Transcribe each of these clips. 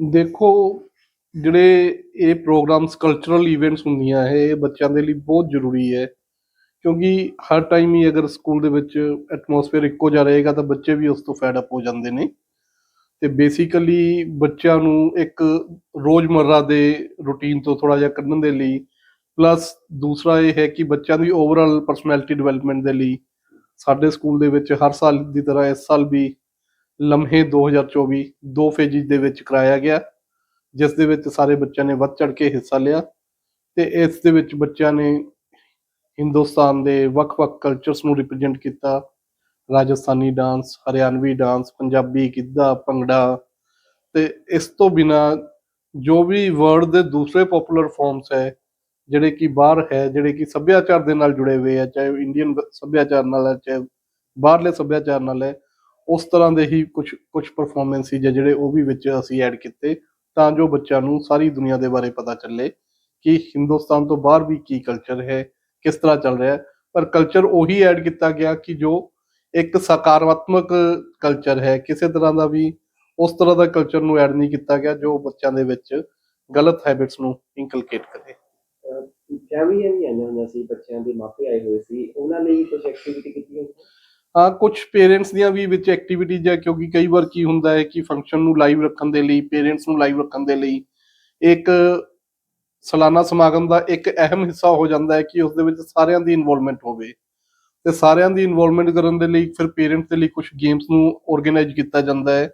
ਦੇਖੋ, ਜਿਹੜੇ ਇਹ ਪ੍ਰੋਗਰਾਮਸ ਕਲਚਰਲ ਈਵੈਂਟਸ ਹੁੰਦੀਆਂ ਹੈ ਇਹ ਬੱਚਿਆਂ ਦੇ ਲਈ ਬਹੁਤ ਜ਼ਰੂਰੀ ਹੈ। ਕਿਉਂਕਿ ਹਰ ਟਾਈਮ ਹੀ ਅਗਰ ਸਕੂਲ ਦੇ ਵਿੱਚ ਐਟਮੋਸਫੇਅਰ ਇੱਕੋ ਜਿਹਾ ਰਹੇਗਾ, ਤਾਂ ਬੱਚੇ ਵੀ ਉਸ ਤੋਂ ਫੈਡ ਅਪ ਹੋ ਜਾਂਦੇ ਨੇ। ਤੇ ਬੇਸਿਕਲੀ ਬੱਚਿਆਂ ਨੂੰ ਇੱਕ ਰੋਜ਼ਮਰਰਾ ਦੇ ਰੁਟੀਨ ਤੋਂ ਥੋੜਾ ਜਿਹਾ ਕੱਢਣ ਦੇ ਲਈ ਪਲੱਸ ਦੂਸਰਾ ਇਹ ਹੈ ਕਿ ਬੱਚਿਆਂ ਦੀ ਓਵਰਆਲ ਪਰਸਨੈਲਿਟੀ ਡਿਵੈਲਪਮੈਂਟ ਦੇ ਲਈ, ਸਾਡੇ ਸਕੂਲ ਦੇ ਵਿੱਚ ਹਰ ਸਾਲ ਦੀ ਤਰ੍ਹਾਂ ਇਸ ਸਾਲ ਵੀ ਲਮਹੇ 2024 ਦੋ ਫੇਜ਼ਿਸ ਦੇ ਵਿੱਚ ਕਰਾਇਆ ਗਿਆ, ਜਿਸ ਦੇ ਵਿੱਚ ਸਾਰੇ ਬੱਚਿਆਂ ਨੇ ਵੱਧ ਚੜ ਕੇ ਹਿੱਸਾ ਲਿਆ ਤੇ ਇਸ ਦੇ ਵਿੱਚ ਬੱਚਿਆਂ ਨੇ ਹਿੰਦੁਸਤਾਨ ਦੇ ਵੱਖ-ਵੱਖ ਕਲਚਰਸ ਨੂੰ ਰਿਪਰੈਜ਼ੈਂਟ ਕੀਤਾ। ਰਾਜਸਥਾਨੀ ਡਾਂਸ ਹਰਿਆਣਵੀ ਡਾਂਸ ਪੰਜਾਬੀ ਗਿੱਧਾ, ਭੰਗੜਾ ਤੇ ਇਸ ਤੋਂ ਬਿਨਾ ਜੋ ਵੀ ਵਰਲਡ ਦੇ ਦੂਸਰੇ ਪਪੂਲਰ ਫਾਰਮਸ ਹੈ, ਜਿਹੜੇ ਕਿ ਬਾਹਰ ਹੈ, ਜਿਹੜੇ ਕਿ ਸੱਭਿਆਚਾਰ ਦੇ ਨਾਲ ਜੁੜੇ ਹੋਏ ਆ, ਚਾਹੇ ਇੰਡੀਅਨ ਸੱਭਿਆਚਾਰ ਨਾਲ ਹੈ, ਚਾਹੇ ਬਾਹਰਲੇ ਸੱਭਿਆਚਾਰ ਨਾਲ ਹੈ ਉਸ ਤਰ੍ਹਾਂ ਦੇ ਹੀ ਕੁਝ ਕੁਝ ਪਰਫਾਰਮੈਂਸ ਸੀ ਜਿਹੜੇ ਉਹ ਵੀ ਵਿੱਚ ਅਸੀਂ ਐਡ ਕੀਤੇ, ਤਾਂ ਜੋ ਬੱਚਿਆਂ ਨੂੰ ਸਾਰੀ ਦੁਨੀਆ ਦੇ ਬਾਰੇ ਪਤਾ ਚੱਲੇ ਕਿ ਹਿੰਦੁਸਤਾਨ ਤੋਂ ਬਾਹਰ ਵੀ ਕੀ ਕਲਚਰ ਹੈ, ਕਿਸ ਤਰ੍ਹਾਂ ਚੱਲ ਰਿਹਾ ਹੈ। ਪਰ ਕਲਚਰ ਉਹੀ ਐਡ ਕੀਤਾ ਗਿਆ ਕਿ ਜੋ ਇੱਕ ਸਕਾਰਾਤਮਕ ਕਲਚਰ ਹੈ, ਕਿਸੇ ਤਰ੍ਹਾਂ ਦਾ ਵੀ ਉਸ ਤਰ੍ਹਾਂ ਦਾ ਕਲਚਰ ਨੂੰ ਐਡ ਨਹੀਂ ਕੀਤਾ ਗਿਆ ਜੋ ਬੱਚਿਆਂ ਦੇ ਵਿੱਚ ਗਲਤ ਹੈਬਿਟਸ ਨੂੰ ਇਨਕਲਕੇਟ ਕਰੇ। ਫੈਮਲੀਆਂ ਵੀ ਆਈਆਂ ਹੋਈਆਂ ਸੀ, ਬੱਚਿਆਂ ਦੇ ਮਾਪੇ ਆਏ ਹੋਏ ਸੀ, ਉਹਨਾਂ ਲਈ ਕੁਝ ਐਕਟੀਵਿਟੀ ਕੀਤੀਆਂ ਹਾਂ ਕੁਝ ਪੇਰੈਂਟਸ ਦੀਆਂ ਵੀ ਵਿੱਚ ਐਕਟੀਵਿਟੀਜ਼ ਹੈ ਕਿਉਂਕਿ ਕਈ ਵਾਰ ਕੀ ਹੁੰਦਾ ਹੈ ਕਿ ਫੰਕਸ਼ਨ ਨੂੰ ਲਾਈਵ ਰੱਖਣ ਦੇ ਲਈ ਪੇਰੈਂਟਸ ਨੂੰ ਲਾਈਵ ਰੱਖਣ ਦੇ ਲਈ ਇੱਕ ਸਾਲਾਨਾ ਸਮਾਗਮ ਦਾ ਇੱਕ ਅਹਿਮ ਹਿੱਸਾ ਹੋ ਜਾਂਦਾ ਹੈ ਕਿ ਉਸ ਦੇ ਵਿੱਚ ਸਾਰਿਆਂ ਦੀ ਇਨਵੋਲਵਮੈਂਟ ਹੋਵੇ। ਤੇ ਸਾਰਿਆਂ ਦੀ ਇਨਵੋਲਵਮੈਂਟ ਕਰਨ ਦੇ ਲਈ ਫਿਰ ਪੇਰੈਂਟਸ ਦੇ ਲਈ ਕੁਝ ਗੇਮਸ ਨੂੰ ਆਰਗੇਨਾਈਜ਼ ਕੀਤਾ ਜਾਂਦਾ ਹੈ।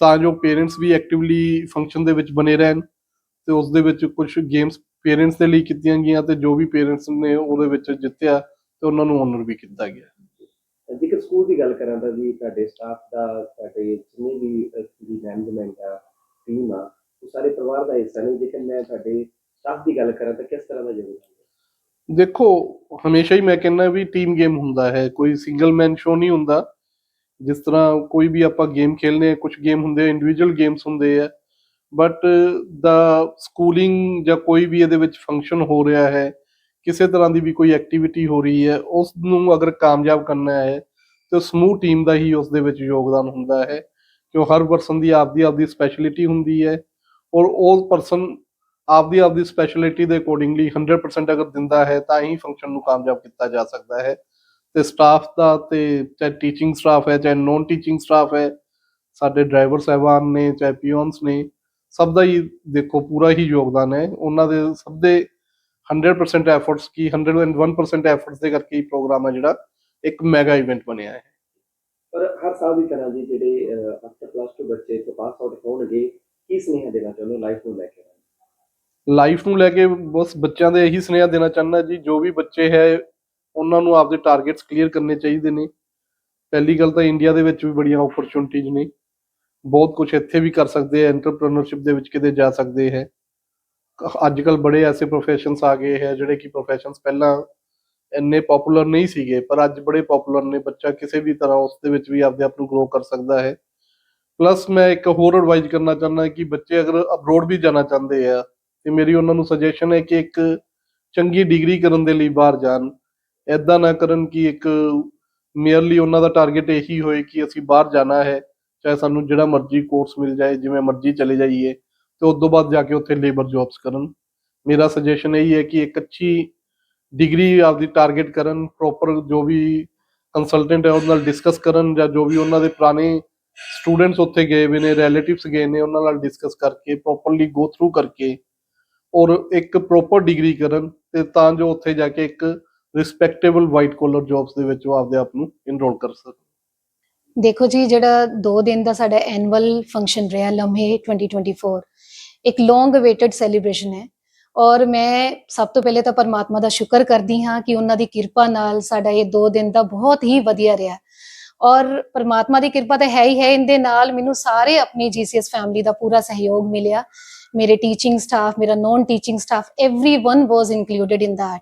ਤਾਂ ਜੋ ਪੇਰੈਂਟਸ ਵੀ ਐਕਟਿਵਲੀ ਫੰਕਸ਼ਨ ਦੇ ਵਿੱਚ ਬਣੇ ਰਹਿਣ ਤੇ ਉਸ ਦੇ ਵਿੱਚ ਕੁਝ ਗੇਮਸ ਪੇਰੈਂਟਸ ਦੇ ਲਈ ਕੀਤੀਆਂ ਗਈਆਂ ਤੇ ਜੋ ਵੀ ਪੇਰੈਂਟਸ ਨੇ ਉਹਦੇ ਵਿੱਚ ਜਿੱਤਿਆ ਤੇ ਉਹਨਾਂ ਨੂੰ ਓਨਰ ਵੀ ਕੀਤਾ ਗਿਆ। ਸਕੂਲ ਦੀ ਗੱਲ ਕਰਾਂ ਤਾਂ ਜੀ ਤੁਹਾਡੇ ਸਟਾਫ ਦਾ ਤੁਹਾਡੇ ਜਿੰਨੇ ਵੀ ਅਹ, ਮੈਨੇਜਮੈਂਟ ਆ ਟੀਮ ਆ ਉਹ ਸਾਰੇ ਪਰਿਵਾਰ ਦਾ ਹਿੱਸਾ ਨੇ। ਜੇਕਰ ਮੈਂ ਤੁਹਾਡੇ ਸਟਾਫ ਦੀ ਗੱਲ ਕਰਾਂ ਤਾਂ ਕਿਸ ਤਰ੍ਹਾਂ ਦਾ ਯੋਗਦਾਨ ਦੇਖੋ ਹਮੇਸ਼ਾ ਹੀ ਮੈਂ ਕਹਿੰਦਾ ਵੀ ਟੀਮ ਗੇਮ ਹੁੰਦਾ ਹੈ। ਕੋਈ ਸਿੰਗਲ ਮੈਨ ਸ਼ੋ ਨਹੀਂ ਹੁੰਦਾ। ਜਿਸ ਤਰ੍ਹਾਂ ਕੋਈ ਵੀ ਆਪਾਂ ਗੇਮ ਖੇਲਨੇ ਆ ਕੁਝ ਗੇਮ ਹੁੰਦੇ ਆ ਇੰਡੀਵਿਜੂਅਲ ਗੇਮਸ ਹੁੰਦੇ ਆ। ਬਟ ਦਾ ਸਕੂਲਿੰਗ ਜਾਂ ਕੋਈ ਵੀ ਇਹਦੇ ਵਿੱਚ ਫੰਕਸ਼ਨ ਹੋ ਰਿਹਾ ਹੈ ਕਿਸੇ ਤਰ੍ਹਾਂ ਦੀ ਵੀ ਕੋਈ ਐਕਟੀਵਿਟੀ ਹੋ ਰਹੀ ਹੈ ਉਸ ਨੂੰ ਅਗਰ ਕਾਮਯਾਬ ਕਰਨਾ ਹੈ ਤੇ ਸਮੂਹ ਟੀਮ ਦਾ ਹੀ ਉਸ ਦੇ ਵਿੱਚ ਯੋਗਦਾਨ ਹੁੰਦਾ ਹੈ ਕਿਉਂ ਹਰ ਪਰਸਨ ਦੀ ਆਪਦੀ ਆਪਦੀ ਸਪੈਸ਼ਲਿਟੀ ਹੁੰਦੀ ਹੈ ਔਰ ਉਹ ਪਰਸਨ ਆਪਦੀ ਆਪਦੀ ਸਪੈਸ਼ਲਿਟੀ ਦੇ ਅਕੋਰਡਿੰਗਲੀ 100% ਅਗਰ ਦਿੰਦਾ ਹੈ ਤਾਂ ਹੀ ਫੰਕਸ਼ਨ ਨੂੰ ਕਾਮਯਾਬ ਕੀਤਾ ਜਾ ਸਕਦਾ ਹੈ ਤੇ ਸਟਾਫ ਦਾ ਤੇ ਚਾਹੇ ਟੀਚਿੰਗ ਸਟਾਫ ਹੈ, ਚਾਹੇ ਨੋਨ ਟੀਚਿੰਗ ਸਟਾਫ ਹੈ, ਸਾਡੇ ਡਰਾਈਵਰ ਸਾਹਿਬਾਨ ਨੇ, ਚਾਹੇ ਪਿਓਨਸ ਨੇ, ਸਭ ਦਾ ਹੀ ਦੇਖੋ ਪੂਰਾ ਹੀ ਯੋਗਦਾਨ ਹੈ। ਉਹਨਾਂ ਦੇ ਸਭ ਦੇ 100% ਐਫਰਟਸ ਕੀ 101% ਐਫਰਟਸ ਦੇ ਕਰਕੇ ਹੀ ਪ੍ਰੋਗਰਾਮ ਹੈ ਜਿਹੜਾ। ਇੱਕ ਮੈਗਾ ਇਵੈਂਟ ਬਣਿਆ ਹੈ। ਪਰ ਹਰ ਸਾਲ ਦੀ ਤਰ੍ਹਾਂ ਜੀ ਜਿਹੜੇ ਆਫਟਰ ਪਲੱਸ 2 ਬੱਚੇ ਤੋਂ ਪਾਸ ਆਊਟ ਹੋਣਗੇ ਕੀ ਸੁਨੇਹਾ ਦੇਣਾ ਚਾਹੁੰਦੇ ਲਾਈਫ ਨੂੰ ਲੈ ਕੇ? ਲਾਈਫ ਨੂੰ ਲੈ ਕੇ ਬਸ ਬੱਚਿਆਂ ਦੇ ਇਹੀ ਸੁਨੇਹਾ ਦੇਣਾ ਚਾਹੁੰਦਾ ਜੀ ਜੋ ਵੀ ਬੱਚੇ ਹੈ ਉਹਨਾਂ ਨੂੰ ਆਪਦੇ ਟਾਰਗੇਟਸ ਕਲੀਅਰ ਕਰਨੇ ਚਾਹੀਦੇ ਨੇ। ਪਹਿਲੀ ਗੱਲ ਤਾਂ ਇੰਡੀਆ ਦੇ ਵਿੱਚ ਵੀ ਬੜੀਆਂ ਓਪਰਚੁਨਿਟੀਜ਼ ਨੇ। ਬਹੁਤ ਕੁਝ ਇੱਥੇ ਵੀ ਕਰ ਸਕਦੇ ਆ ਐਂਟਰਪ੍ਰੀਨਰਸ਼ਿਪ ਦੇ ਵਿੱਚ ਕਿਤੇ ਜਾ ਸਕਦੇ ਹੈ। ਅੱਜ ਕੱਲ ਬੜੇ ਐਸੇ ਪ੍ਰੋਫੈਸ਼ਨਸ ਆ ਗਏ ਹੈ ਜਿਹੜੇ ਕਿ ਪ੍ਰੋਫੈਸ਼ਨਸ ਪਹਿਲਾਂ ਇੰਨੇ ਪਪੂਲਰ ਨਹੀਂ ਸੀਗੇ, ਪਰ ਅੱਜ ਬੜੇ ਪਪੂਲਰ ਨੇ ਬੱਚਾ, ਕਿਸੇ ਵੀ ਤਰ੍ਹਾਂ ਉਸ ਦੇ ਵਿੱਚ ਵੀ ਆਪਦੇ ਆਪ ਨੂੰ ਗਰੋ ਕਰ ਸਕਦਾ ਹੈ। ਪਲੱਸ ਮੈਂ ਇੱਕ ਹੋਰ ਐਡਵਾਈਜ਼ ਕਰਨਾ ਚਾਹੁੰਦਾ ਕਿ ਬੱਚੇ ਅਗਰ ਅਬਰੋਡ ਵੀ ਜਾਣਾ ਚਾਹੁੰਦੇ ਆ, ਤੇ ਮੇਰੀ ਉਹਨਾਂ ਨੂੰ ਸੁਜੈਸ਼ਨ ਹੈ ਕਿ ਇੱਕ ਚੰਗੀ ਡਿਗਰੀ ਕਰਨ ਦੇ ਲਈ ਬਾਹਰ ਜਾਣ। ਐਦਾਂ ਨਾ ਕਰਨ ਕਿ ਇੱਕ ਮੇਅਰਲੀ ਉਹਨਾਂ ਦਾ ਟਾਰਗੇਟ ਇਹੀ ਹੋਏ ਕਿ ਅਸੀਂ ਬਾਹਰ ਜਾਣਾ ਹੈ, ਚਾਹੇ ਸਾਨੂੰ ਜਿਹੜਾ ਮਰਜ਼ੀ ਕੋਰਸ ਮਿਲ ਜਾਏ, ਜਿਵੇਂ ਮਰਜ਼ੀ ਚਲੇ ਜਾਈਏ, ਤੇ ਉਸ ਤੋਂ ਬਾਅਦ ਜਾ ਕੇ ਉੱਥੇ ਲੇਬਰ ਜੌਬਸ ਕਰਨ। ਮੇਰਾ ਸੁਜੈਸ਼ਨ ਇਹੀ ਹੈ ਕਿ ਇੱਕ ਅੱਛੀ ਡਿਗਰੀ ਆਪਦੀ ਟਾਰਗੇਟ ਕਰਨ ਪ੍ਰੋਪਰ ਜੋ ਵੀ ਕੰਸਲਟੈਂਟ ਹੈ ਉਹਦੇ ਨਾਲ ਡਿਸਕਸ ਕਰਨ ਜਾਂ ਜੋ ਵੀ ਉਹਨਾਂ ਦੇ ਪੁਰਾਣੇ ਸਟੂਡੈਂਟਸ ਉੱਥੇ ਗਏ ਹੋਏ ਨੇ ਰਿਲੇਟਿਵਸ ਗਏ ਨੇ, ਉਹਨਾਂ ਨਾਲ ਡਿਸਕਸ ਕਰਕੇ ਪ੍ਰੋਪਰਲੀ ਗੋ ਥਰੂ ਕਰਕੇ ਔਰ ਇੱਕ ਪ੍ਰੋਪਰ ਡਿਗਰੀ ਕਰਨ ਤੇ ਤਾਂ ਜੋ ਉੱਥੇ ਜਾ ਕੇ ਇੱਕ ਰਿਸਪੈਕਟੇਬਲ ਵਾਈਟ ਕਾਲਰ ਜੌਬਸ ਦੇ ਵਿੱਚ ਉਹ ਆਪਦੇ ਆਪ ਨੂੰ ਇਨਰੋਲ ਕਰ ਸਕਣ। ਦੇਖੋ ਜੀ, ਜਿਹੜਾ 2 ਦਿਨ ਦਾ ਸਾਡਾ ਐਨੂਅਲ ਫੰਕਸ਼ਨ ਰਿਹਾ ਲਮਹੇ 2024 ਇੱਕ ਲੌਂਗ ਅਵੇਟਡ ਸੈਲੀਬ੍ਰੇਸ਼ਨ ਹੈ। ਔਰ ਮੈਂ ਸਭ ਤੋਂ ਪਹਿਲੇ ਤਾਂ ਪਰਮਾਤਮਾ ਦਾ ਸ਼ੁਕਰ ਕਰਦੀ ਹਾਂ ਕਿ ਉਹਨਾਂ ਦੀ ਕਿਰਪਾ ਨਾਲ ਸਾਡਾ ਇਹ 2 ਦਿਨ ਦਾ ਬਹੁਤ ਹੀ ਵਧੀਆ ਰਿਹਾ ਔਰ ਪਰਮਾਤਮਾ ਦੀ ਕਿਰਪਾ ਤਾਂ ਹੈ ਹੀ ਹੈ ਇਹਦੇ ਨਾਲ ਮੈਨੂੰ ਸਾਰੇ ਆਪਣੀ ਜੀਸੀਐਸ ਫੈਮਿਲੀ ਦਾ ਪੂਰਾ ਸਹਿਯੋਗ ਮਿਲਿਆ ਮੇਰੇ ਟੀਚਿੰਗ ਸਟਾਫ ਮੇਰਾ non teaching staff everyone was included in that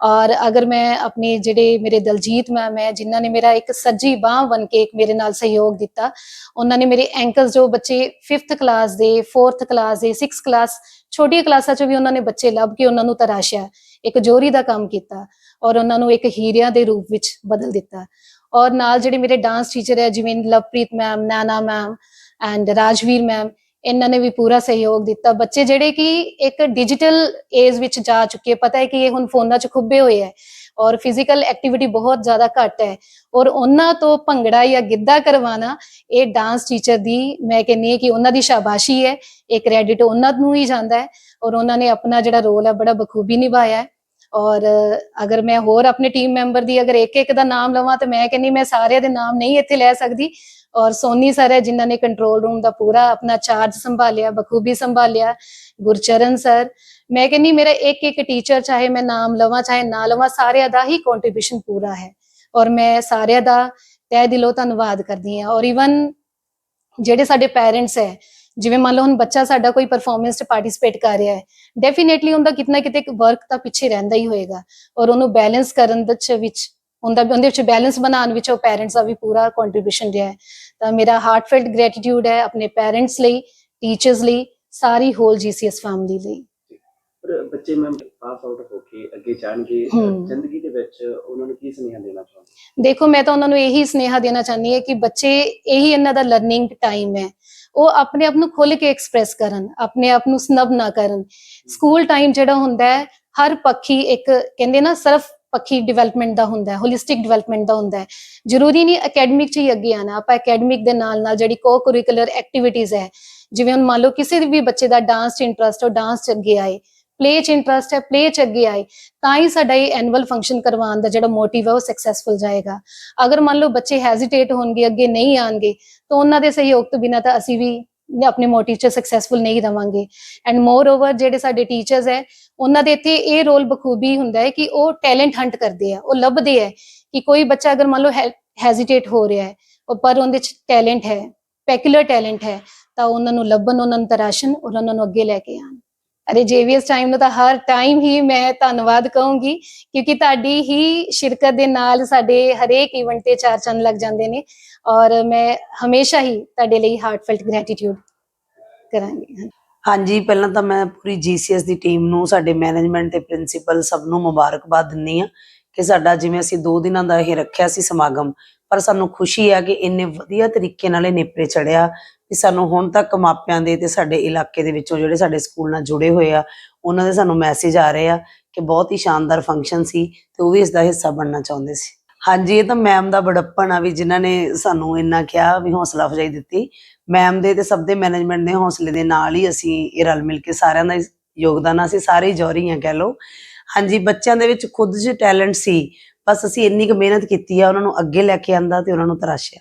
ਔਰ ਅਗਰ ਮੈਂ ਆਪਣੇ ਜਿਹੜੇ ਮੇਰੇ ਦਲਜੀਤ ਮੈਮ ਹੈ, ਜਿਨ੍ਹਾਂ ਨੇ ਮੇਰਾ ਇੱਕ ਸੱਜੀ ਬਾਹ ਬਣ ਕੇ ਮੇਰੇ ਨਾਲ ਸਹਿਯੋਗ ਦਿੱਤਾ, ਉਹਨਾਂ ਨੇ ਮੇਰੇ ਐਂਕਲਸ ਜੋ ਬੱਚੇ 5th ਕਲਾਸ ਦੇ 4th ਕਲਾਸ ਦੇ 6th ਕਲਾਸ ਛੋਟੀਆਂ ਕਲਾਸਾਂ 'ਚ ਵੀ ਉਹਨਾਂ ਨੇ ਬੱਚੇ ਲੱਭ ਕੇ ਉਹਨਾਂ ਨੂੰ ਤਰਾਸ਼ਿਆ, ਇੱਕ ਜੋਰੀ ਦਾ ਕੰਮ ਕੀਤਾ ਔਰ ਉਹਨਾਂ ਨੂੰ ਇੱਕ ਹੀਰਿਆਂ ਦੇ ਰੂਪ ਵਿੱਚ ਬਦਲ ਦਿੱਤਾ। ਔਰ ਨਾਲ ਜਿਹੜੇ ਮੇਰੇ ਡਾਂਸ ਟੀਚਰ ਹੈ, ਜਿਵੇਂ Lovepreet ma'am Nana ma'am and Rajveer ma'am ਇਹਨਾਂ ਨੇ ਵੀ ਪੂਰਾ ਸਹਿਯੋਗ ਦਿੱਤਾ। ਬੱਚੇ ਜਿਹੜੇ ਕਿ ਇੱਕ ਡਿਜੀਟਲ ਏਜ ਵਿੱਚ ਜਾ ਚੁੱਕੇ ਪਤਾ ਹੈ ਕਿ ਇਹ ਹੁਣ ਫੋਨਾਂ 'ਚ ਖੁੱਬੇ ਹੋਏ ਹੈ ਔਰ ਫਿਜ਼ੀਕਲ ਐਕਟੀਵਿਟੀ ਬਹੁਤ ਜ਼ਿਆਦਾ ਘੱਟ ਹੈ। ਔਰ ਉਹਨਾਂ ਤੋਂ ਭੰਗੜਾ ਜਾਂ ਗਿੱਧਾ ਕਰਵਾਉਣਾ, ਇਹ ਡਾਂਸ ਟੀਚਰ ਦੀ ਮੈਂ ਕਹਿੰਨੀ ਹਾਂ ਕਿ ਉਹਨਾਂ ਦੀ ਸ਼ਾਬਾਸ਼ੀ ਹੈ। ਇਹ ਕ੍ਰੈਡਿਟ ਉਹਨਾਂ ਨੂੰ ਹੀ ਜਾਂਦਾ ਹੈ ਔਰ ਉਹਨਾਂ ਨੇ ਆਪਣਾ ਜਿਹੜਾ ਰੋਲ ਹੈ ਬੜਾ ਬਖੂਬੀ ਨਿਭਾਇਆ ਹੈ। ਔਰ ਅਗਰ ਮੈਂ ਹੋਰ ਆਪਣੇ ਟੀਮ ਮੈਂਬਰ ਦੀ ਅਗਰ ਇੱਕ ਇੱਕ ਦਾ ਨਾਮ ਲਵਾਂ ਤਾਂ ਮੈਂ ਕਹਿੰਨੀ ਮੈਂ ਸਾਰਿਆਂ ਦੇ ਨਾਮ ਨਹੀਂ ਇੱਥੇ ਲੈ ਸਕਦੀ। ਔਰ ਸੋਨੀ ਸਰ ਹੈ, ਜਿਨ੍ਹਾਂ ਨੇ ਕੰਟਰੋਲ ਰੂਮ ਦਾ ਪੂਰਾ ਆਪਣਾ ਚਾਰਜ ਸੰਭਾਲਿਆ, ਬਖੂਬੀ ਸੰਭਾਲਿਆ, ਗੁਰਚਰਨ ਸਰ ਮੈਂ ਕਹਿੰਨੀ ਮੇਰਾ ਇੱਕ ਇੱਕ ਟੀਚਰ ਚਾਹੇ ਮੈਂ ਨਾਮ ਲਵਾਂ, ਚਾਹੇ ਨਾ ਲਵਾਂ, ਸਾਰਿਆਂ ਦਾ ਹੀ ਕੰਟਰੀਬਿਊਸ਼ਨ ਪੂਰਾ ਹੈ। ਔਰ ਮੈਂ ਸਾਰਿਆਂ ਦਾ ਤਹਿ ਦਿਲੋਂ ਧੰਨਵਾਦ ਕਰਦੀ ਹਾਂ। ਔਰ ਇਵਨ ਜਿਹੜੇ ਸਾਡੇ ਪੇਰੈਂਟਸ ਹੈ ਜਿਵੇਂ ਮੰਨ ਲਓ ਹੁਣ ਬੱਚਾ ਸਾਡਾ ਕੋਈ ਪਰਫਾਰਮੈਂਸ 'ਚ ਪਾਰਟਿਸਿਪੇਟ ਕਰ ਰਿਹਾ ਹੈ ਡੈਫੀਨੇਟਲੀ ਉਹਦਾ ਕਿਤਨਾ ਕਿਤੇ ਵਰਕ ਤਾਂ ਪਿੱਛੇ ਰਹਿੰਦਾ ਹੀ ਹੋਏਗਾ ਔਰ ਉਹਨੂੰ ਬੈਲੈਂਸ ਕਰਨ ਦੇ ਚ ਵਿੱਚ ਉਹਦਾ ਉਹਦੇ ਵਿੱਚ ਬੈਲੈਂਸ ਬਣਾਉਣ ਵਿੱਚ ਉਹ ਪੈਰੈਂਟਸ ਦਾ ਵੀ ਪੂਰਾ ਕੰਟਰੀਬਿਊਸ਼ਨ ਰਿਹਾ ਹੈ। ਤਾਂ ਮੇਰਾ ਹਾਰਟਫੈਲਟ ਗ੍ਰੈਟੀਟਿਊਡ ਹੈ ਆਪਣੇ ਪੈਰੈਂਟਸ ਲਈ ਟੀਚਰਸ ਲਈ ਸਾਰੀ ਹੋਲ ਜੀਸੀਐਸ ਫੈਮਿਲੀ ਲਈ। ਬੱਚੇ ਮੈਂ ਪਾਸ ਆਊਟ ਹੋ ਕੇ ਅੱਗੇ ਜਾਣਗੇ। ਜ਼ਿੰਦਗੀ ਦੇ ਵਿੱਚ ਉਹਨਾਂ ਨੂੰ ਕੀ ਸੁਨੇਹਾ ਦੇਣਾ ਚਾਹੁੰਦੇ ਦੇਖੋ ਮੈਂ ਤਾਂ ਉਹਨਾਂ ਨੂੰ ਇਹੀ ਸਨੇਹਾ ਦੇਣਾ ਚਾਹੁੰਦੀ ਹਾਂ ਕਿ ਬੱਚੇ ਇਹੀ ਇਹਨਾਂ ਦਾ ਲਰਨਿੰਗ ਟਾਈਮ ਹੈ। ਉਹ ਆਪਣੇ ਆਪ ਨੂੰ ਖੁੱਲ ਕੇ ਐਕਸਪ੍ਰੈਸ ਕਰਨ, ਆਪਣੇ ਆਪ ਨੂੰ ਸਨਬ ਨਾ ਕਰਨ। ਸਕੂਲ ਟਾਈਮ ਜਿਹੜਾ ਹੁੰਦਾ ਹੈ, ਹਰ ਪੱਖੀ ਇੱਕ ਕਹਿੰਦੇ ਨਾ ਸਿਰਫ ਪੱਖੀ ਡਿਵੈਲਪਮੈਂਟ ਦਾ ਹੁੰਦਾ ਹੈ ਹੋਲਿਸਟਿਕ ਡਿਵੈਲਪਮੈਂਟ ਦਾ ਹੁੰਦਾ ਹੈ। ਜ਼ਰੂਰੀ ਨਹੀਂ ਅਕੈਡਮਿਕ ਚ ਹੀ ਅੱਗੇ ਆਣਾ ਆਪਾਂ ਅਕੈਡਮਿਕ ਦੇ ਨਾਲ ਨਾਲ ਜਿਹੜੀ ਕੋ ਕਰਿਕੂਲਰ ਐਕਟੀਵਿਟੀਜ਼ ਹੈ, ਜਿਵੇਂ ਹੁਣ ਮੰਨ ਲਓ ਕਿਸੇ ਵੀ ਬੱਚੇ ਦਾ ਡਾਂਸ ਚ ਇੰਟਰਸਟ ਹੋ ਡਾਂਸ ਚ ਅੱਗੇ ਆਏ। ਪਲੇ ਚ ਇੰਟਰਸਟ ਹੈ ਪਲੇ ਚ ਅੱਗੇ ਆਏ, ਤਾਂ ਹੀ ਸਾਡਾ ਇਹ ਐਨੂਅਲ ਫੰਕਸ਼ਨ ਕਰਵਾਉਣ ਦਾ ਜਿਹੜਾ ਮੋਟਿਵ ਹੈ ਉਹ ਸਕਸੈਸਫੁਲ ਜਾਏਗਾ। ਅਗਰ ਮੰਨ ਲਓ ਬੱਚੇ ਹੈਜ਼ਿਟੇਟ ਹੋਣਗੇ, ਅੱਗੇ ਨਹੀਂ ਆਣਗੇ ਤਾਂ ਉਹਨਾਂ ਦੇ ਸਹਿਯੋਗ ਤੋਂ ਬਿਨਾਂ ਤਾਂ ਅਸੀਂ ਵੀ ਆਪਣੇ ਮੋਟਿਵ 'ਚ ਸਕਸੈਸਫੁਲ ਨਹੀਂ ਰਵਾਂਗੇ। ਐਂਡ ਮੋਰ ਓਵਰ ਜਿਹੜੇ ਸਾਡੇ ਟੀਚਰਸ ਹੈ, ਉਹਨਾਂ ਦੇ ਇੱਥੇ ਇਹ ਰੋਲ ਬਖੂਬੀ ਹੁੰਦਾ ਹੈ ਕਿ ਉਹ ਟੈਲੈਂਟ ਹੰਟ ਕਰਦੇ ਆ, ਉਹ ਲੱਭਦੇ ਹੈ ਕਿ ਕੋਈ ਬੱਚਾ ਅਗਰ ਮੰਨ ਲਓ ਹੈਜ਼ਿਟੇਟ ਹੋ ਰਿਹਾ ਹੈ, ਉਹ ਪਰ ਉਹਦੇ 'ਚ ਟੈਲੈਂਟ ਹੈ ਪੈਕੂਲਰ ਟੈਲੈਂਟ ਹੈ, ਤਾਂ ਉਹਨਾਂ ਨੂੰ ਲੱਭਣ, ਉਹਨਾਂ ਨੂੰ ਤਰਾਸ਼ਣ ਔਰ ਉਹਨਾਂ ਨੂੰ ਅੱਗੇ ਲੈ ਕੇ ਆਣ ਅਰੇ ਜੇਵੀਐਸ ਟਾਈਮ ਨੂੰ ਤਾਂ ਹਰ ਟਾਈਮ ਹੀ ਮੈਂ ਧੰਨਵਾਦ ਕਹੂੰਗੀ, ਕਿਉਂਕਿ ਤੁਹਾਡੀ ਹੀ ਸ਼ਿਰਕਤ ਦੇ ਨਾਲ ਸਾਡੇ ਹਰੇਕ ਇਵੈਂਟ ਤੇ ਚਾਰ ਚੰਨ ਲੱਗ ਜਾਂਦੇ ਨੇ ਔਰ ਮੈਂ ਹਮੇਸ਼ਾ ਹੀ ਤੁਹਾਡੇ ਲਈ ਹਾਰਟਫੈਲਟ ਗ੍ਰੈਟੀਟਿਊਡ ਕਰਾਂਗੀ। ਹਾਂਜੀ, ਪਹਿਲਾਂ ਤਾਂ ਮੈਂ ਪੂਰੀ ਜੀਸੀਐਸ ਦੀ ਟੀਮ ਨੂੰ, ਸਾਡੇ ਮੈਨੇਜਮੈਂਟ ਤੇ ਪ੍ਰਿੰਸੀਪਲ ਸਭ ਨੂੰ ਮੁਬਾਰਕਬਾਦ ਦਿੰਨੀ ਆ ਕਿ ਸਾਡਾ ਜਿਵੇਂ ਅਸੀਂ 2 ਦਿਨਾਂ ਦਾ ਇਹ ਰੱਖਿਆ ਸੀ ਸਮਾਗਮ, ਪਰ ਸਾਨੂੰ ਖੁਸ਼ੀ ਹੈ ਕਿ ਇੰਨੇ ਵਧੀਆ ਤਰੀਕੇ ਨਾਲ ਇਹ ਨੇਪਰੇ ਚੜਿਆ ਕਿ ਸਾਨੂੰ ਹੁਣ ਤੱਕ ਮਾਪਿਆਂ ਦੇ ਤੇ ਸਾਡੇ ਇਲਾਕੇ ਦੇ ਵਿੱਚੋਂ ਜਿਹੜੇ ਸਾਡੇ ਸਕੂਲ ਨਾਲ ਜੁੜੇ ਹੋਏ ਆ ਉਹਨਾਂ ਦੇ ਸਾਨੂੰ ਮੈਸੇਜ ਆ ਰਹੇ ਆ ਕਿ ਬਹੁਤ ਹੀ ਸ਼ਾਨਦਾਰ ਫੰਕਸ਼ਨ ਸੀ ਤੇ ਉਹ ਵੀ ਇਸ ਦਾ ਹਿੱਸਾ ਬਣਨਾ ਚਾਹੁੰਦੇ ਸੀ। ਹਾਂਜੀ ਇਹ ਤਾਂ ਮੈਮ ਦਾ ਬੜੱਪਣ ਆ ਵੀ ਜਿਨ੍ਹਾਂ ਨੇ ਸਾਨੂੰ ਇੰਨਾ ਕਿਹਾ ਵੀ ਹੌਸਲਾ ਅਫਜ਼ਾਈ ਦਿੱਤੀ। ਮੈਮ ਦੇ ਤੇ ਸਭ ਦੇ ਮੈਨੇਜਮੈਂਟ ਦੇ ਹੌਸਲੇ ਦੇ ਨਾਲ ਹੀ ਅਸੀਂ ਇਹ ਰਲ ਮਿਲ ਕੇ ਸਾਰਿਆਂ ਦਾ ਯੋਗਦਾਨ ਆ, ਅਸੀਂ ਸਾਰੇ ਹੀ ਜੌਹਰੀ ਆ ਕਹਿ ਲਓ। ਹਾਂਜੀ ਬੱਚਿਆਂ ਦੇ ਵਿੱਚ ਖੁਦ 'ਚ ਟੈਲੈਂਟ ਸੀ ਬਸ ਅਸੀਂ ਇੰਨੀ ਕੁ ਮਿਹਨਤ ਕੀਤੀ ਆ ਉਹਨਾਂ ਨੂੰ ਅੱਗੇ ਲੈ ਕੇ ਆਂਦਾ ਤੇ ਉਹਨਾਂ ਨੂੰ ਤਰਾਸ਼ਿਆ।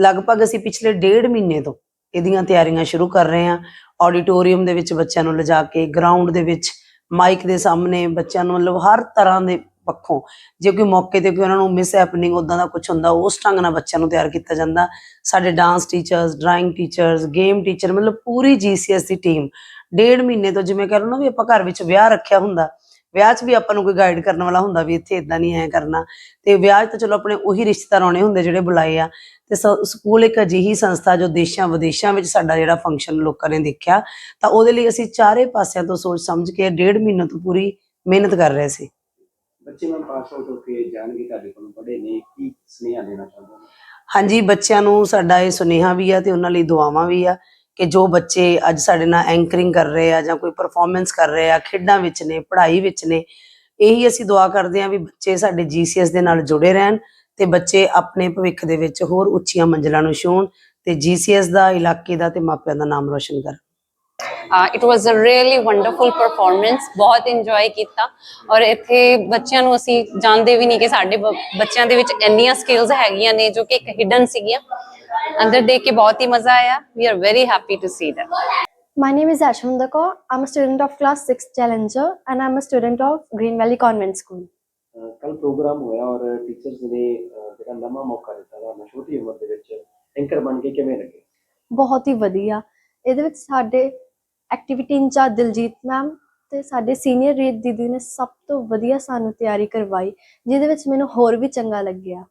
ਲਗਭਗ ਅਸੀਂ ਪਿਛਲੇ ਡੇਢ ਮਹੀਨੇ ਤੋਂ ਇਹਦੀਆਂ ਤਿਆਰੀਆਂ ਸ਼ੁਰੂ ਕਰ ਰਹੇ ਹਾਂ। ਆਡੀਟੋਰੀਅਮ ਦੇ ਵਿੱਚ ਬੱਚਿਆਂ ਨੂੰ ਲਿਜਾ ਕੇ ਗਰਾਊਂਡ ਦੇ ਵਿੱਚ ਮਾਈਕ ਦੇ ਸਾਹਮਣੇ ਬੱਚਿਆਂ ਨੂੰ ਮਤਲਬ ਹਰ ਤਰ੍ਹਾਂ ਦੇ ਪੱਖੋਂ, ਜੇ ਕੋਈ ਮੌਕੇ ਤੇ ਕੋਈ ਉਹਨਾਂ ਨੂੰ ਮਿਸ ਹੈਪਨਿੰਗ ਉਦਾਂ ਦਾ ਕੁਝ ਹੁੰਦਾ, ਉਸ ਢੰਗ ਨਾਲ ਬੱਚਿਆਂ ਨੂੰ ਤਿਆਰ ਕੀਤਾ ਜਾਂਦਾ। ਸਾਡੇ dance teachers drawing teachers game teacher ਮਤਲਬ ਪੂਰੀ ਜੀਸੀਐਸ ਦੀ ਟੀਮ ਡੇਢ ਮਹੀਨੇ ਤੋਂ ਜਿਵੇਂ ਕਰ ਲਓ ਨਾ ਵੀ ਆਪਾਂ ਘਰ ਵਿੱਚ ਵਿਆਹ ਰੱਖਿਆ ਹੁੰਦਾ ਵਿਆਹ 'ਚ ਵੀ ਆਪਾਂ ਨੂੰ ਕੋਈ ਗਾਈਡ ਕਰਨ ਵਾਲਾ ਹੁੰਦਾ ਵੀ ਇੱਥੇ ਇਦਾਂ ਨਹੀਂ ਐ ਕਰਨਾ। ਤੇ ਵਿਆਹ 'ਚ ਤਾਂ ਚਲੋ ਆਪਣੇ ਉਹੀ ਰਿਸ਼ਤੇਦਾਰ ਆਉਣੇ ਹੁੰਦੇ ਜਿਹੜੇ ਬੁਲਾਏ ਆ। ਤੇ ਸਕੂਲ ਇੱਕ ਅਜਿਹੀ ਸੰਸਥਾ ਜੋ ਦੇਸ਼ਾਂ ਵਿਦੇਸ਼ਾਂ ਵਿੱਚ ਸਾਡਾ ਜਿਹੜਾ ਫੰਕਸ਼ਨ ਲੋਕਾਂ ਨੇ ਦੇਖਿਆ ਤਾਂ ਉਹਦੇ ਲਈ ਅਸੀਂ ਚਾਰੇ ਪਾਸਿਆਂ ਤੋਂ ਸੋਚ ਸਮਝ ਕੇ ਡੇਢ ਮਹੀਨੇ ਤੋਂ ਪੂਰੀ ਮਿਹਨਤ ਕਰ ਰਹੇ ਸੀ। ਬੱਚੇ ਮੈਂ ਪਾਸ ਆਊਟ ਹੋ ਕੇ ਜਾਣਗੇ ਤੁਹਾਡੇ ਕੋਲੋਂ ਪੜ੍ਹੇ ਨੇ ਕੀ ਸੁਨੇਹਾ ਦੇਣਾ ਚਾਹੁੰਦੇ ਹਾਂਜੀ ਬੱਚਿਆਂ ਨੂੰ ਸਾਡਾ ਇਹ ਸੁਨੇਹਾ ਵੀ ਆ ਤੇ ਉਹਨਾਂ ਲਈ ਦੁਆਵਾਂ ਵੀ ਆ। ਕਿ ਜੋ ਬੱਚੇ ਅੱਜ ਸਾਡੇ ਨਾਲ ਐਂਕਰਿੰਗ ਕਰ ਰਹੇ ਆ ਜਾਂ ਕੋਈ ਪਰਫਾਰਮੈਂਸ ਕਰ ਰਹੇ ਆ, ਖੇਡਾਂ ਵਿੱਚ ਨੇ, ਪੜ੍ਹਾਈ ਵਿੱਚ ਨੇ, ਇਹੀ ਅਸੀਂ ਦੁਆ ਕਰਦੇ ਆ ਵੀ ਬੱਚੇ ਸਾਡੇ ਜੀਸੀਐਸ ਦੇ ਨਾਲ ਜੁੜੇ ਰਹਿਣ ਤੇ ਬੱਚੇ ਆਪਣੇ ਭਵਿੱਖ ਦੇ ਵਿੱਚ ਹੋਰ ਉੱਚੀਆਂ ਮੰਜ਼ਿਲਾਂ ਨੂੰ ਛੂਹਣ ਤੇ ਜੀਸੀਐਸ ਦਾ, ਇਲਾਕੇ ਦਾ ਤੇ ਮਾਪਿਆਂ ਦਾ ਨਾਮ ਰੋਸ਼ਨ ਕਰਨ। It was a really wonderful performance ਬਹੁਤ ਇੰਜੋਏ ਕੀਤਾ ਔਰ ਇੱਥੇ ਬੱਚਿਆਂ ਨੂੰ ਅਸੀਂ ਜਾਣਦੇ ਵੀ ਨਹੀਂ ਕਿ ਸਾਡੇ ਬੱਚਿਆਂ ਦੇ ਵਿੱਚ ਇੰਨੀਆਂ ਸਕਿੱਲਸ ਹੈਗੀਆਂ ਨੇ ਜੋ ਕਿ ਇੱਕ ਹਿਡਨ ਸੀਗੀਆਂ। ਅੰਦਰ ਦੇਖ ਕੇ ਬਹੁਤ ਹੀ ਮਜ਼ਾ ਆਇਆ। We are very happy to see that My name is Ashwanda Kaur. I'm a student of class 6 Challenger and I'm a student of Green Valley Convent School. ਕੱਲ ਪ੍ਰੋਗਰਾਮ ਹੋਇਆ ਔਰ ਟੀਚਰਸ ਨੇ ਜਿਹੜਾ ਨਵਾਂ ਮੌਕਾ ਦਿੱਤਾ ਵਾ ਛੋਟੀ ਉਮਰ ਦੇ ਵਿੱਚ ਐਂਕਰ ਬਣ ਕੇ ਕਿਵੇਂ ਲੱਗੇ? ਬਹੁਤ ਹੀ ਵਧੀਆ। ਇਹਦੇ ਵਿੱਚ ਸਾਡੇ ਐਕਟੀਵਿਟੀ ਇੰਚਾਰਜ ਦਿਲਜੀਤ ਮੈਮ ਤੇ ਸਾਡੇ ਸੀਨੀਅਰ ਰੀਤ ਦੀਦੀ ਨੇ ਸਭ ਤੋਂ ਵਧੀਆ ਸਾਨੂੰ ਤਿਆਰੀ ਕਰਵਾਈ ਜਿਹਦੇ ਵਿੱਚ ਮੈਨੂੰ ਹੋਰ ਵੀ ਚੰਗਾ ਲੱਗਿਆ।